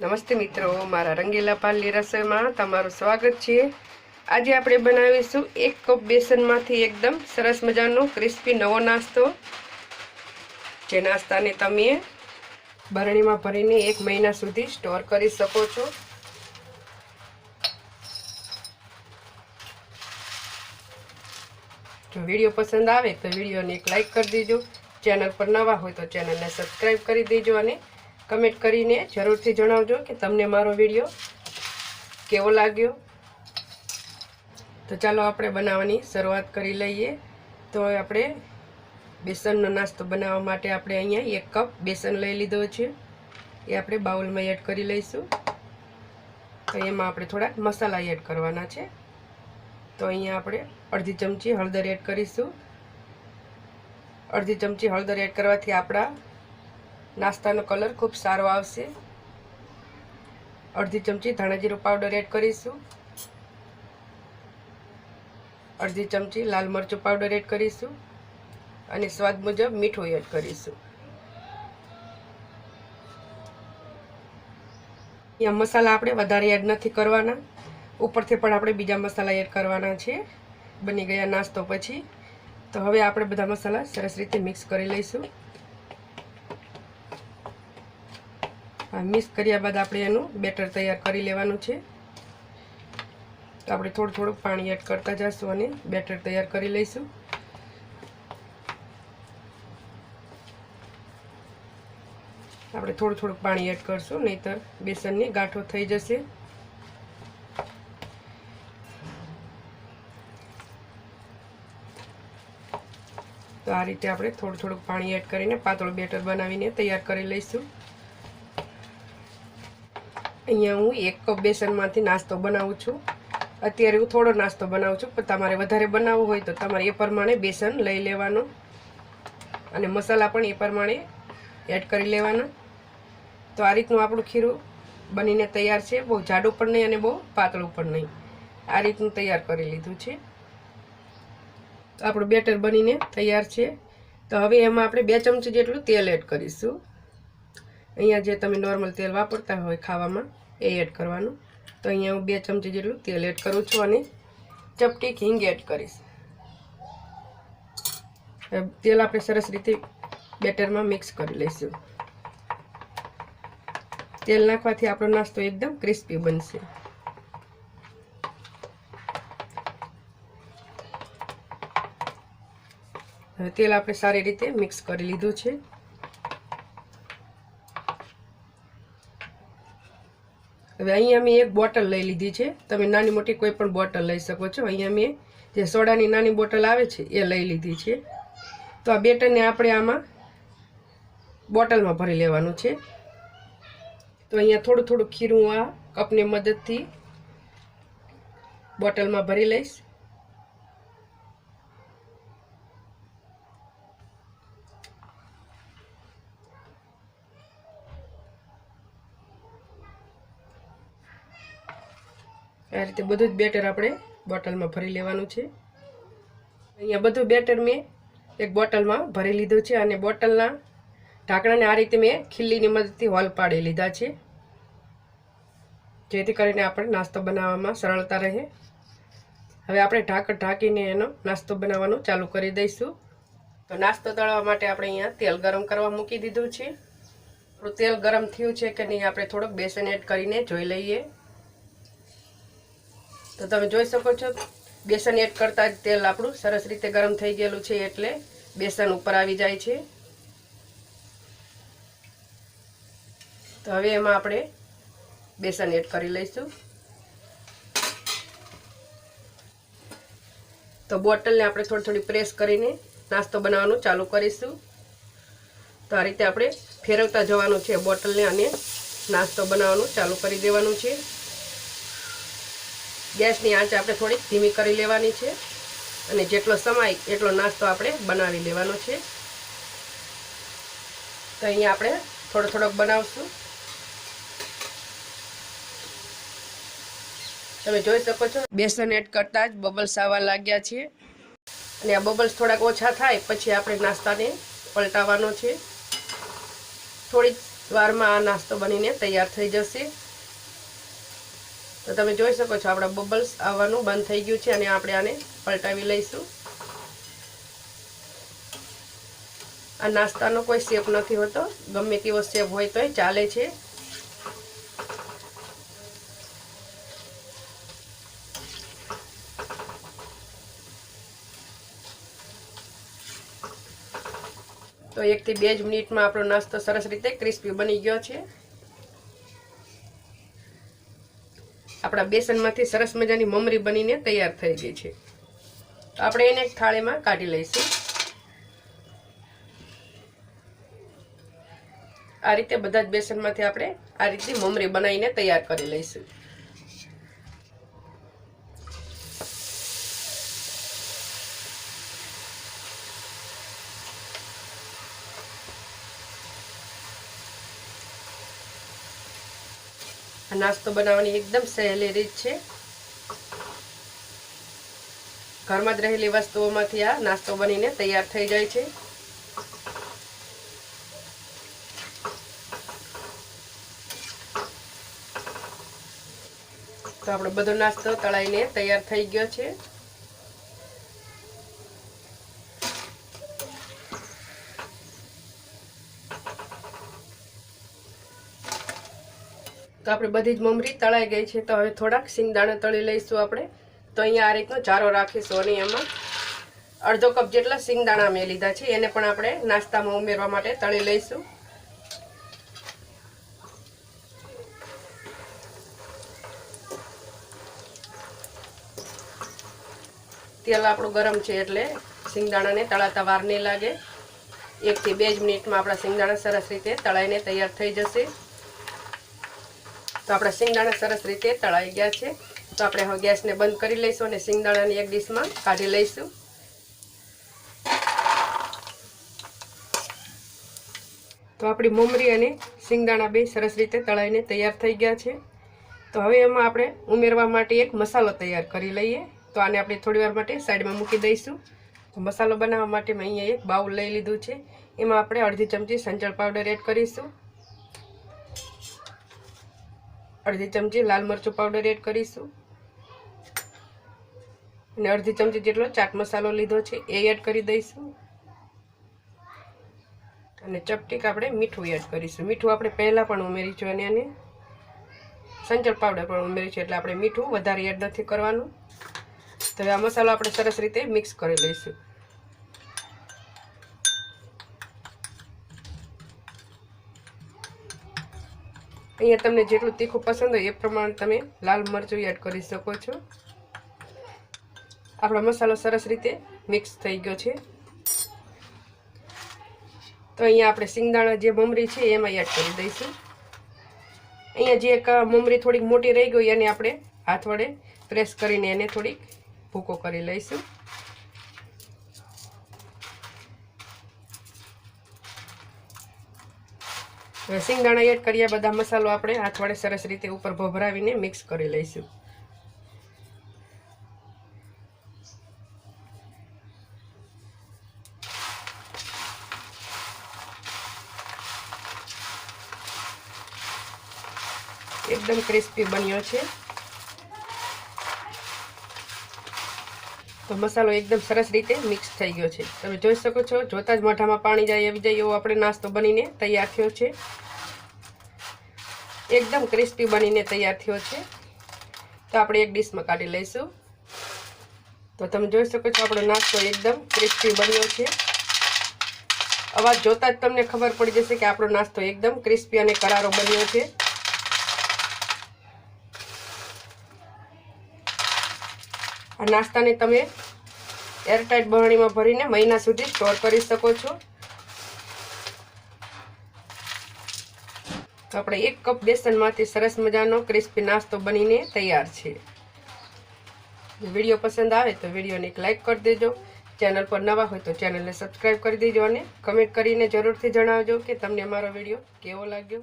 નમસ્તે મિત્રો, મારા રંગીલા પાલની રસોઈમાં તમારું સ્વાગત છે. આજે આપણે બનાવીશું એક કપ બેસનમાંથી એકદમ સરસ મજાનો ક્રિસ્પી નવો નાસ્તો. જે નાસ્તાને તમે બરણીમાં ભરીને એક મહિના સુધી સ્ટોર કરી શકો છો. જો વીડિયો પસંદ આવે તો વિડીયોને એક લાઈક કરી દેજો. ચેનલ પર નવા હોય તો ચેનલને સબસ્ક્રાઈબ કરી દેજો અને કમેન્ટ કરીને જરૂરથી જણાવજો કે તમને મારો વીડિયો કેવો લાગ્યો. તો ચાલો આપણે બનાવવાની શરૂઆત કરી લઈએ. તો આપણે બેસનનો નાસ્તો બનાવવા માટે આપણે અહીંયા એક કપ બેસન લઈ લીધો છે. એ આપણે બાઉલમાં એડ કરી લઈશું. તો એમાં આપણે થોડાક મસાલા એડ કરવાના છે. તો અહીંયા આપણે અડધી ચમચી હળદર એડ કરીશું. અડધી ચમચી હળદર એડ કરવાથી આપણા નાસ્તાનો કલર ખૂબ સારો આવશે. અડધી ચમચી ધાણા જીરું પાવડર એડ કરીશું. અડધી ચમચી લાલ મરચું પાવડર એડ કરીશું. અને સ્વાદ મુજબ મીઠું એડ કરીશું. અહીંયા મસાલા આપણે વધારે એડ નથી કરવાના. ઉપરથી પણ આપણે બીજા મસાલા એડ કરવાના છે. બની ગયા નાસ્તો પછી. તો હવે આપણે બધા મસાલા સરસ રીતે મિક્સ કરી લઈશું. મિક્સ કર્યા બાદ આપણે એનું બેટર તૈયાર કરી લેવાનું છે. તો આપણે થોડું થોડું પાણી એડ કરતા જઈશું અને બેટર તૈયાર કરી લઈશું. આપણે થોડું થોડું પાણી એડ કરશું, નહીતર બેસનની ગાંઠો થઈ જશે. તો આ રીતે આપણે થોડું થોડુંક પાણી એડ કરીને પાતળું બેટર બનાવીને તૈયાર કરી લઈશું. અહીંયા હું એક કપ બેસનમાંથી નાસ્તો બનાવું છું. અત્યારે હું થોડો નાસ્તો બનાવું છું, પણ તમારે વધારે બનાવવું હોય તો તમારે એ પ્રમાણે બેસન લઈ લેવાનું. અને મસાલા પણ એ પ્રમાણે એડ કરી લેવાના. તો આ રીતનું આપણું ખીરું બનીને તૈયાર છે. બહુ જાડું પણ નહીં અને બહુ પાતળું પણ નહીં. આ રીતનું તૈયાર કરી લીધું છે. તો આપણું બેટર બનીને તૈયાર છે. તો હવે એમાં આપણે બે ચમચી જેટલું તેલ એડ કરીશું. અહીંયા જે તમે નોર્મલ તેલ વાપરતા હોય ખાવામાં. એ એડ કરવાનું. તો અહીંયા હું બે ચમચી જેટલું તેલ એડ કરું છું અને ચપટી હિંગ એડ કરીશ. તેલ આપણે સરસ રીતે બેટરમાં મિક્સ કરી લઈશું. તેલ નાખવાથી આપણો નાસ્તો એકદમ ક્રિસ્પી બનશે. હવે તેલ આપણે સારી રીતે મિક્સ કરી લીધું છે. હવે અહીંયા મેં એક બોટલ લઈ લીધી છે. તમે નાની મોટી કોઈ પણ બોટલ લઈ શકો છો. અહીંયા મેં જે સોડાની નાની બોટલ આવે છે, એ લઈ લીધી છે. તો આ બેટરને આપણે આમાં બોટલમાં ભરી લેવાનું છે. તો અહીંયા થોડું થોડું ખીરું આ કપની મદદથી બોટલમાં ભરી લઈશ. આ રીતે બધું જ બેટર આપણે બોટલમાં ભરી લેવાનું છે. અહીંયા બધું બેટર મેં એક બોટલમાં ભરી લીધું છે અને બોટલના ઢાંકણાને આ રીતે મેં ખીલ્લીની મદદથી હોલ પાડી લીધા છે. જેથી કરીને આપણે નાસ્તો બનાવવામાં સરળતા રહે. હવે આપણે ઢાંકણ ઢાંકીને એનો નાસ્તો બનાવવાનું ચાલુ કરી દઈશું. તો નાસ્તો તળવા માટે આપણે અહીંયા તેલ ગરમ કરવા મૂકી દીધું છે. આપણું તેલ ગરમ થયું છે કે નહીં આપણે થોડુંક બેસન એડ કરીને જોઈ લઈએ. તો તમે જોઈ શકો છો, બેસન એડ કરતાં જ તેલ આપણું સરસ રીતે ગરમ થઈ ગયેલું છે એટલે બેસન ઉપર આવી જાય છે. તો હવે એમાં આપણે બેસન એડ કરી લઈશું. તો બોટલને આપણે થોડી થોડી પ્રેસ કરીને નાસ્તો બનાવવાનું ચાલુ કરીશું. તો આ રીતે આપણે ફેરવતા જવાનું છે બોટલને અને નાસ્તો બનાવવાનું ચાલુ કરી દેવાનું છે. ગેસની આંચ આપણે થોડીક ધીમી કરી લેવાની છે અને જેટલો સમય એટલો નાસ્તો આપણે બનાવી લેવાનો છે. તો અહીંયા આપણે થોડો થોડોક બનાવશું. તમે જોઈ શકો છો, બેસન એડ કરતાં જ બબલ્સ આવવા લાગ્યા છે. અને આ બબલ્સ થોડાક ઓછા થાય પછી આપણે નાસ્તાને પલટાવવાનો છે. થોડી વારમાં આ નાસ્તો બનીને તૈયાર થઈ જશે. તો તમે જોઈ શકો છો, આપણા બબલ્સ આવવાનું બંધ થઈ ગયું છે અને આપણે આને પલટાવી લઈશું. આ નાસ્તાનો કોઈ શેપ નથી હોતો, ગમે તેવો શેપ હોય તોય ચાલે છે. તો એકથી બે જ મિનિટમાં આપણો નાસ્તો સરસ રીતે ક્રિસ્પી બની ગયો છે. આપણા બેસનમાંથી સરસ મજાની મમરી બનીને તૈયાર થઈ ગઈ છે. તો આપણે એને એક થાળીમાં કાઢી લઈશું. આ રીતે બધા જ બેસનમાંથી આપણે આ રીતની મમરી બનાવીને તૈયાર કરી લઈશું. નાસ્તો બનાવવાની એકદમ સહેલી રીત છે. ઘરમાં જ રહેલી વસ્તુઓમાંથી આ નાસ્તો બનીને તૈયાર થઈ જાય છે. તો આપણો બધો નાસ્તો તળાઈને તૈયાર થઈ ગયો છે. તો આપણે બધી જ મમરી તળાઈ ગઈ છે. તો હવે થોડાક સિંગદાણા તળી લઈશું આપણે. તો અહીંયા આ રીતનો ચારો રાખીશું અને એમાં અડધો કપ જેટલા સિંગદાણા મેં લીધા છે. એને પણ આપણે નાસ્તામાં ઉમેરવા માટે તળી લઈશું. તેલ આપણું ગરમ છે એટલે સિંગદાણાને તળાતા વાર નહીં લાગે. એકથી બે જ મિનિટમાં આપણા સિંગદાણા સરસ રીતે તળાઈને તૈયાર થઈ જશે. તો આપણા સિંગદાણા સરસ રીતે તળાઈ ગયા છે. તો આપણે હવે ગેસને બંધ કરી લઈશું અને સિંગદાણાની એક ડીશમાં કાઢી લઈશું. તો આપણી મમરી અને સિંગદાણા બે સરસ રીતે તળાઈને તૈયાર થઈ ગયા છે. તો હવે એમાં આપણે ઉમેરવા માટે એક મસાલો તૈયાર કરી લઈએ. તો આને આપણે થોડી વાર માટે સાઈડમાં મૂકી દઈશું. તો મસાલો બનાવવા માટે મેં અહીંયા એક બાઉલ લઈ લીધું છે. એમાં આપણે અડધી ચમચી સંચળ પાવડર એડ કરીશું. અડધી ચમચી લાલ મરચું પાવડર એડ કરીશું. અને અડધી ચમચી જેટલો ચાટ મસાલો લીધો છે એ એડ કરી દઈશું. અને ચપટીક આપણે મીઠું એડ કરીશું. મીઠું આપણે પહેલાં પણ ઉમેરીશું અને એને સંચળ પાવડર પણ ઉમેરીશું એટલે આપણે મીઠું વધારે એડ નથી કરવાનું. તો આ મસાલો આપણે સરસ રીતે મિક્સ કરી લઈશું. અહીંયા તમને જેટલું તીખું પસંદ હોય એ પ્રમાણે તમે લાલ મરચું એડ કરી શકો છો. આપણો મસાલો સરસ રીતે મિક્સ થઈ ગયો છે. તો અહીંયા આપણે સિંગદાણા જે મમરી છે એમાં એડ કરી દઈશું. અહીંયા જે એક મમરી થોડીક મોટી રહી ગઈ એને આપણે હાથ વડે પ્રેસ કરીને એને થોડીક ભૂકો કરી લઈશું. હવે સિંગદાણા કર્યા બધા મસાલો આપણે હાથ વડે સરસ રીતે ઉપર ભભરાવીને મિક્સ કરી લઈશું. એકદમ ક્રિસ્પી બન્યો છે. તો મસાલો એકદમ સરસ રીતે મિક્સ થઈ ગયો છે. તમે જોઈ શકો છો, જોતા જ મોઢામાં પાણી જાય એવી જાય એવો આપણે નાસ્તો બનીને તૈયાર થયો છે. એકદમ ક્રિસ્પી બનીને તૈયાર થયો છે. તો આપણે એક ડીશમાં કાઢી લઈશું. તો તમે જોઈ શકો છો આપણો નાસ્તો એકદમ ક્રિસ્પી બન્યો છે. અવાજ જોતા જ તમને ખબર પડી જશે કે આપણો નાસ્તો એકદમ ક્રિસ્પી અને કરારો બન્યો છે. આ નાસ્તાને તમે એરટાઇટ બરણીમાં ભરીને મહિના સુધી સ્ટોર કરી શકો છો. આપણે એક કપ બેસનમાંથી સરસ મજાનો ક્રિસ્પી નાસ્તો બનીને તૈયાર છે. વીડિયો પસંદ આવે તો વિડીયોને એક લાઇક કરી દેજો. ચેનલ પર નવા હોય તો ચેનલને સબસ્ક્રાઈબ કરી દેજો અને કમેન્ટ કરીને જરૂરથી જણાવજો કે તમને અમારો વીડિયો કેવો લાગ્યો.